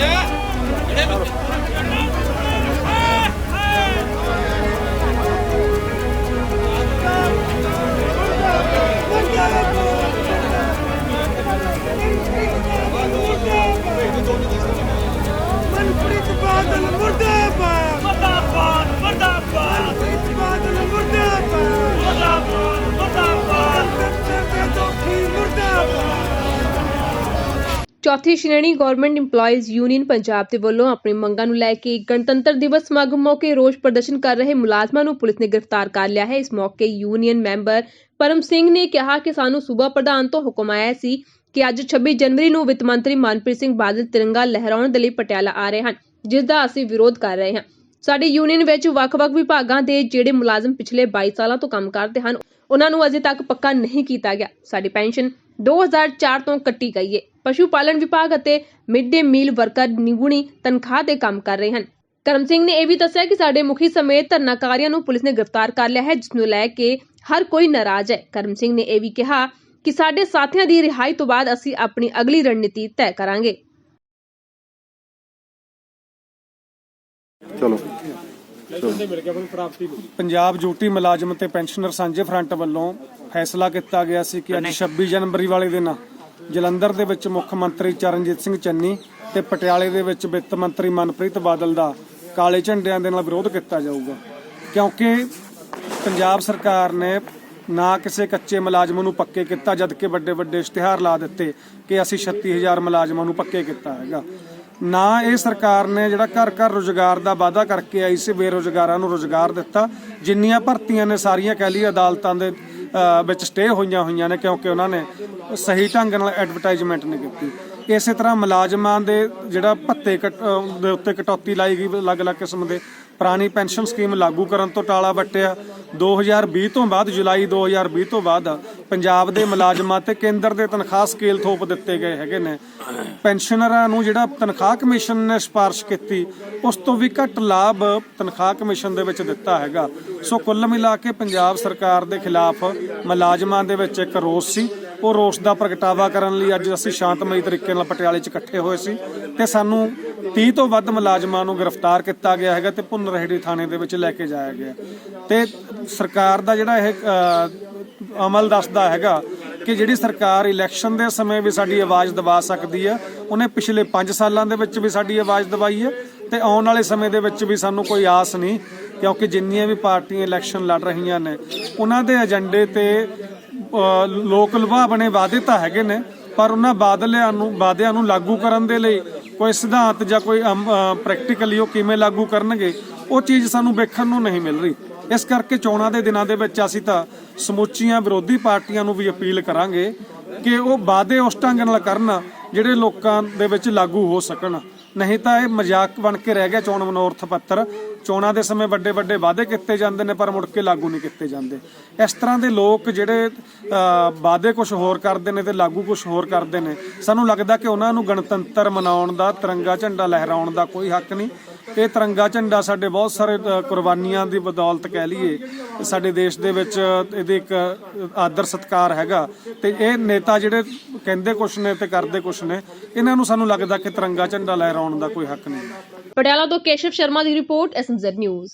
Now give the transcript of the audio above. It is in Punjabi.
ਮਨਪ੍ਰੀਤ ਚੌਥੀ ਸ਼੍ਰੇਣੀ ਗਵਰਨਮੈਂਟ EMPLOYEES ਯੂਨੀਅਨ ਪੰਜਾਬ ਦੇ ਵੱਲੋਂ ਆਪਣੀ ਮੰਗਾਂ ਨੂੰ ਲੈ ਕੇ ਗਣਤੰਤਰ ਦਿਵਸ ਸਮਾਗਮ ਮੌਕੇ ਰੋਸ ਪ੍ਰਦਰਸ਼ਨ ਕਰ ਰਹੇ ਮੁਲਾਜ਼ਮਾਂ ਨੂੰ ਪੁਲਿਸ ਨੇ ਗ੍ਰਿਫਤਾਰ ਕਰ ਲਿਆ ਹੈ। ਇਸ ਮੌਕੇ ਯੂਨੀਅਨ ਮੈਂਬਰ ਪਰਮ ਸਿੰਘ ਨੇ ਕਿਹਾ ਕਿ ਸਾਨੂੰ ਸੂਬਾ ਪ੍ਰਧਾਨ ਤੋਂ ਹੁਕਮ ਆਇਆ ਸੀ ਕਿ ਅੱਜ 26 ਜਨਵਰੀ ਨੂੰ ਵਿੱਤ ਮੰਤਰੀ ਮਨਪ੍ਰੀਤ ਸਿੰਘ ਬਾਦਲ ਤਿਰੰਗਾ ਲਹਿਰਾਉਣ ਦੇ ਲਈ ਪਟਿਆਲਾ ਆ ਰਹੇ ਹਨ, ਜਿਸ ਦਾ ਅਸੀਂ ਵਿਰੋਧ ਕਰ ਰਹੇ ਹਾਂ। ਸਾਡੀ ਯੂਨੀਅਨ ਵਿੱਚ ਵੱਖ-ਵੱਖ ਵਿਭਾਗਾਂ ਦੇ ਜਿਹੜੇ ਮੁਲਾਜ਼ਮ ਪਿਛਲੇ 22 ਸਾਲਾਂ ਤੋਂ ਕੰਮ ਕਰਦੇ ਹਨ, ਉਹਨਾਂ ਨੂੰ ਅਜੇ ਤੱਕ ਪੱਕਾ ਨਹੀਂ ਕੀਤਾ ਗਿਆ। ਸਾਡੀ ਪੈਨਸ਼ਨ 2004 ਤੋਂ ਕੱਟੀ ਗਈ ਹੈ ਪਸ਼ੂ ਪਾਲਣ ਵਿਭਾਗ ਅਤੇ ਮਿਡ ਡੇ ਮੀਲ ਵਰਕਰ ਨਿਗੁਣੀ ਤਨਖਾਹ ਤੇ ਕੰਮ ਕਰ ਰਹੇ ਹਨ। ਕਰਮ ਸਿੰਘ ਨੇ ਇਹ ਵੀ ਦੱਸਿਆ ਕਿ ਸਾਡੇ ਮੁਖੀ ਸਮੇਤ ਧਰਨਾਕਾਰੀਆਂ ਨੂੰ ਪੁਲਿਸ ਨੇ ਗ੍ਰਿਫਤਾਰ ਕਰ ਲਿਆ ਹੈ ਜਿਸ ਨੂੰ ਲੈ ਕੇ ਹਰ ਕੋਈ ਨਾਰਾਜ਼ ਹੈ। ਕਰਮ ਸਿੰਘ ਨੇ ਇਹ ਵੀ ਕਿਹਾ ਕਿ ਸਾਡੇ ਸਾਥੀਆਂ ਦੀ ਰਿਹਾਈ ਤੋਂ ਬਾਅਦ ਅਸੀਂ ਆਪਣੀ ਅਗਲੀ ਰਣਨੀਤੀ ਤੈਅ ਕਰਾਂਗੇ। ਚਲੋ। ਪੰਜਾਬ ਡਿਊਟੀ ਮੁਲਾਜ਼ਮ ਤੇ ਪੈਨਸ਼ਨਰ ਸਾਂਝੇ ਫਰੰਟ ਵੱਲੋਂ ਫੈਸਲਾ ਕੀਤਾ ਗਿਆ ਸੀ ਕਿ ਅੱਜ 26 ਜਨਵਰੀ ਵਾਲੇ ਦਿਨ ਜਲੰਧਰ ਦੇ ਵਿੱਚ ਮੁੱਖ ਮੰਤਰੀ ਚਰਨਜੀਤ ਸਿੰਘ ਚੰਨੀ ਤੇ ਪਟਿਆਲੇ ਦੇ ਵਿੱਚ ਵਿੱਤ ਮੰਤਰੀ ਮਨਪ੍ਰੀਤ ਬਾਦਲ ਦਾ ਕਾਲੇ ਝੰਡਿਆਂ ਦੇ ਨਾਲ ਵਿਰੋਧ ਕੀਤਾ ਜਾਊਗਾ। ਕਿਉਂਕਿ ਪੰਜਾਬ ਸਰਕਾਰ ਨੇ ਨਾ ਕਿਸੇ ਕੱਚੇ ਮੁਲਾਜ਼ਮ ਨੂੰ ਪੱਕੇ ਕੀਤਾ ਜਦ ਕਿ ਵੱਡੇ ਵੱਡੇ ਇਸ਼ਤਿਹਾਰ ਲਾ ਦਿੱਤੇ ਕਿ ਅਸੀਂ 36000 ਮੁਲਾਜ਼ਮਾਂ ਨੂੰ ਪੱਕੇ ਕੀਤਾ ਹੈਗਾ। ਨਾ ਇਹ ਸਰਕਾਰ ਨੇ ਜਿਹੜਾ ਘਰ ਘਰ ਰੋਜ਼ਗਾਰ ਦਾ ਵਾਅਦਾ ਕਰਕੇ ਆਈ ਸੀ, ਬੇਰੋਜ਼ਗਾਰਾਂ ਨੂੰ ਰੋਜ਼ਗਾਰ ਦਿੱਤਾ। ਜਿੰਨੀਆਂ ਭਰਤੀਆਂ ਨੇ ਸਾਰੀਆਂ ਕਹਿ ਲਈ ਅਦਾਲਤਾਂ ਦੇ ਵਿੱਚ ਸਟੇ ਹੋਈਆਂ ਹੋਈਆਂ ਨੇ ਕਿਉਂਕਿ ਉਹਨਾਂ ਨੇ ਸਹੀ ਢੰਗ ਨਾਲ ਐਡਵਰਟਾਈਜ਼ਮੈਂਟ ਨਹੀਂ ਕੀਤੀ। ਇਸੇ ਤਰ੍ਹਾਂ ਮੁਲਾਜ਼ਮਾਂ ਦੇ ਜਿਹੜਾ ਭੱਤੇ ਕਟ- ਦੇ ਉੱਤੇ ਕਟੌਤੀ ਲਾਈ ਗਈ ਅਲੱਗ-ਅਲੱਗ ਕਿਸਮ ਦੇ ਪੁਰਾਣੀ ਪੈਨਸ਼ਨ ਸਕੀਮ ਲਾਗੂ ਕਰਨ ਤੋਂ ਟਾਲਾ ਵੱਟਿਆ। 2020 ਤੋਂ ਬਾਅਦ, ਜੁਲਾਈ 2020 ਤੋਂ ਬਾਅਦ ਪੰਜਾਬ ਦੇ ਮੁਲਾਜ਼ਮਾਂ ਤੇ ਕੇਂਦਰ ਦੇ ਤਨਖਾਹ ਸਕੇਲ ਥੋਪ ਦਿੱਤੇ ਗਏ ਹੈਗੇ ਨੇ। ਪੈਨਸ਼ਨਰਾਂ ਨੂੰ ਜਿਹੜਾ ਤਨਖਾਹ ਕਮਿਸ਼ਨ ਨੇ ਸਿਫਾਰਿਸ਼ ਕੀਤੀ, ਉਸ ਤੋਂ ਵੀ ਘੱਟ ਲਾਭ ਤਨਖਾਹ ਕਮਿਸ਼ਨ ਦੇ ਵਿੱਚ ਦਿੱਤਾ ਹੈਗਾ। ਸੋ ਕੁੱਲ ਮਿਲਾ ਕੇ ਪੰਜਾਬ ਸਰਕਾਰ ਦੇ ਖਿਲਾਫ ਮੁਲਾਜ਼ਮਾਂ ਦੇ ਵਿੱਚ ਇੱਕ ਰੋਸ ਸੀ। ਉਹ ਰੋਸ ਦਾ ਪ੍ਰਗਟਾਵਾ ਕਰਨ ਲਈ ਅੱਜ ਅਸੀਂ ਸ਼ਾਂਤਮਈ ਤਰੀਕੇ ਨਾਲ ਪਟਿਆਲੇ 'ਚ ਇਕੱਠੇ ਹੋਏ ਸੀ ਤੇ ਸਾਨੂੰ 30 ਤੋਂ ਵੱਧ ਮੁਲਾਜ਼ਮਾਂ ਨੂੰ ਗ੍ਰਿਫਤਾਰ ਕੀਤਾ ਗਿਆ ਹੈਗਾ ਤੇ ਪੁੰਨ ਰਹਿੜੀ ਥਾਣੇ ਦੇ ਵਿੱਚ ਲੈ ਕੇ ਜਾਇਆ ਗਿਆ। ਤੇ ਸਰਕਾਰ ਦਾ ਜਿਹੜਾ ਇਹ ਅਮਲ ਦੱਸਦਾ ਹੈਗਾ ਕਿ ਜਿਹੜੀ ਸਰਕਾਰ ਇਲੈਕਸ਼ਨ ਦੇ ਸਮੇਂ ਵੀ ਸਾਡੀ ਆਵਾਜ਼ ਦਬਾ ਸਕਦੀ ਹੈ, ਉਹਨੇ ਪਿਛਲੇ 5 ਸਾਲਾਂ ਦੇ ਵਿੱਚ ਵੀ ਸਾਡੀ ਆਵਾਜ਼ ਦਬਾਈ ਹੈ ਤੇ ਆਉਣ ਵਾਲੇ ਸਮੇਂ ਦੇ ਵਿੱਚ ਵੀ ਸਾਨੂੰ ਕੋਈ ਆਸ ਨਹੀਂ ਕਿਉਂਕਿ ਜਿੰਨੀਆਂ ਵੀ ਪਾਰਟੀਆਂ ਇਲੈਕਸ਼ਨ ਲੜ ਰਹੀਆਂ ਨੇ, ਉਹਨਾਂ ਦੇ ਏਜੰਡੇ ਤੇ ਲੋਕ ਲੁਭਾਵਣੇ ਵਾਅਦੇ ਤਾਂ ਹੈਗੇ ਨੇ, ਪਰ ਉਹਨਾਂ ਬਾਦਲਿਆਂ ਨੂੰ ਵਾਅਦਿਆਂ ਨੂੰ ਲਾਗੂ ਕਰਨ ਦੇ ਲਈ ਕੋਈ ਸਿਧਾਂਤ ਜਾਂ ਕੋਈ ਪ੍ਰੈਕਟੀਕਲੀ ਉਹ ਕਿਵੇਂ ਲਾਗੂ ਕਰਨਗੇ, ਉਹ ਚੀਜ਼ ਸਾਨੂੰ ਵੇਖਣ ਨੂੰ ਨਹੀਂ ਮਿਲ ਰਹੀ। ਇਸ ਕਰਕੇ ਚੋਣਾਂ ਦੇ ਦਿਨਾਂ ਦੇ ਵਿੱਚ ਅਸੀਂ ਤਾਂ ਸਮੁੱਚੀਆਂ ਵਿਰੋਧੀ ਪਾਰਟੀਆਂ ਨੂੰ ਵੀ ਅਪੀਲ ਕਰਾਂਗੇ ਕਿ ਉਹ ਵਾਅਦੇ ਉਸ ਢੰਗ ਨਾਲ ਕਰਨ ਜਿਹੜੇ ਲੋਕਾਂ ਦੇ ਵਿੱਚ ਲਾਗੂ ਹੋ ਸਕਣ। ਨਹੀਂ ਤਾਂ ਇਹ ਮਜ਼ਾਕ ਬਣ ਕੇ ਰਹਿ ਗਿਆ ਚੋਣ ਮਨੋਰਥ ਪੱਤਰ। ਚੋਣਾਂ ਦੇ ਸਮੇਂ ਵੱਡੇ ਵੱਡੇ ਵਾਅਦੇ ਕੀਤੇ ਜਾਂਦੇ ਨੇ, ਪਰ ਮੁੜ ਕੇ ਲਾਗੂ ਨਹੀਂ ਕੀਤੇ ਜਾਂਦੇ। ਇਸ ਤਰ੍ਹਾਂ ਦੇ ਲੋਕ ਜਿਹੜੇ ਵਾਅਦੇ ਕੁਝ ਹੋਰ ਕਰਦੇ ਨੇ ਤੇ ਲਾਗੂ ਕੁਝ ਹੋਰ ਕਰਦੇ ਨੇ। ਸਾਨੂੰ ਲੱਗਦਾ ਕਿ ਉਹਨਾਂ ਨੂੰ ਗਣਤੰਤਰ ਮਨਾਉਣ ਦਾ, ਤਿਰੰਗਾ ਝੰਡਾ ਲਹਿਰਾਉਣ ਦਾ ਕੋਈ ਹੱਕ ਨਹੀਂ। ਇਹ ਤਿਰੰਗਾ ਝੰਡਾ ਸਾਡੇ ਬਹੁਤ ਸਾਰੇ ਕੁਰਬਾਨੀਆਂ ਦੀ ਬਦੌਲਤ ਕਹਿ ਲਈਏ। ਸਾਡੇ ਦੇਸ਼ ਦੇ ਵਿੱਚ ਇਹਦੇ ਇੱਕ ਆਦਰ ਸਤਕਾਰ ਹੈਗਾ। ਤੇ ਇਹ ਨੇਤਾ ਜਿਹੜੇ ਕਹਿੰਦੇ ਕੁਛ ਨੇ ਤੇ ਕਰਦੇ ਕੁਛ ਨੇ, ਇਹਨਾਂ ਨੂੰ ਸਾਨੂੰ ਲੱਗਦਾ ਕਿ ਤਿਰੰਗਾ ਝੰਡਾ ਲਹਿਰਾਉਣ ਦਾ ਕੋਈ ਹੱਕ ਨਹੀਂ। ਪਟਿਆਲਾ ਤੋਂ ਕੇਸ਼ਵ ਸ਼ਰਮਾ ਦੀ ਰਿਪੋਰਟ ਐਸਐਮਜ਼ੈਡ ਨਿਊਜ਼